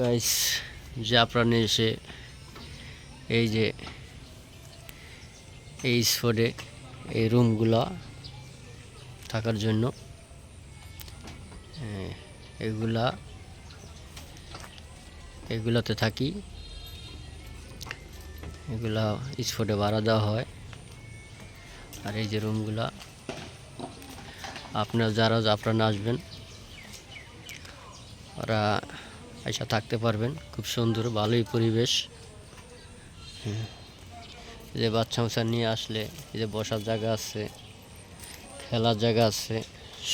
Guys জাফরানে এসে এই যে এই স্পটে এই রুমগুলো থাকার জন্য এগুলা, এগুলাতে থাকি। এগুলা স্পটে ভাড়া দেওয়া হয়। আর এই যে রুমগুলা আপনার যারা জাফরান আসবেন, ওরা এসে থাকতে পারবেন। খুব সুন্দর, ভালোই পরিবেশ। হ্যাঁ। যে বাচ্চা মাচ্চা নিয়ে আসলে, এই যে বসার জায়গা আছে, খেলার জায়গা আছে,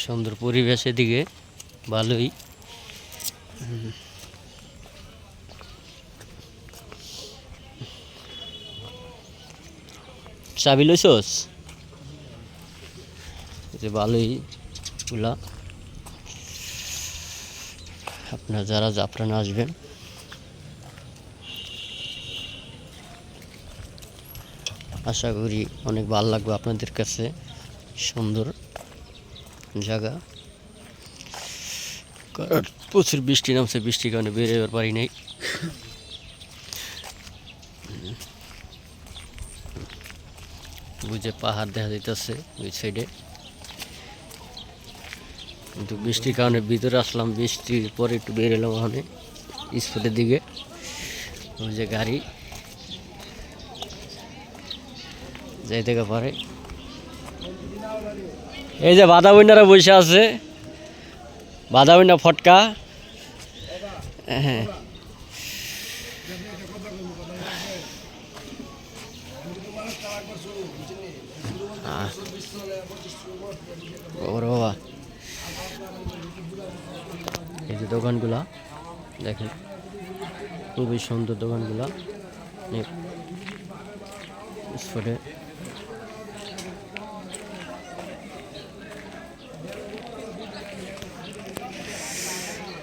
সুন্দর পরিবেশ এদিকে, ভালোই। চাবি লইছস? এই যে ভালোই গুলা আপনার যারা জাফরান আসবেন। আশা করি অনেক ভালো লাগবে আপনাদের কাছে। সুন্দর জায়গা। কারণ প্রচুর বৃষ্টি নামছে, বৃষ্টির কারণে বেরোবার পারি নাই। বুঝে পাহাড় দেখা যাইতেছে ওই সাইডে কিন্তু বৃষ্টির কারণে ভিতরে আসলাম, বৃষ্টির পরে একটু বের এলাম ওখানে, স্পটের দিকে। ওই যে গাড়ি। যাই থেকে পারে। এই যে বাধা বন্যারা বসে আছে। বাধা বন্যা ফটকা। হ্যাঁ। ওরে বাবা। এই যে দোকানগুলা, দেখেন। খুবই সুন্দর দোকানগুলা।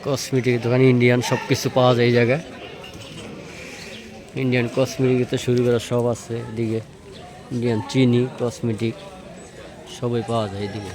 কসমেটিক দোকান ইন্ডিয়ান সব কিছু পাওয়া যায় এই জায়গায়। ইন্ডিয়ান কসমেটিক তো শুরু করা সব আছে এদিকে। ইন্ডিয়ান চিনি কসমেটিক সবই পাওয়া যায় এদিকে।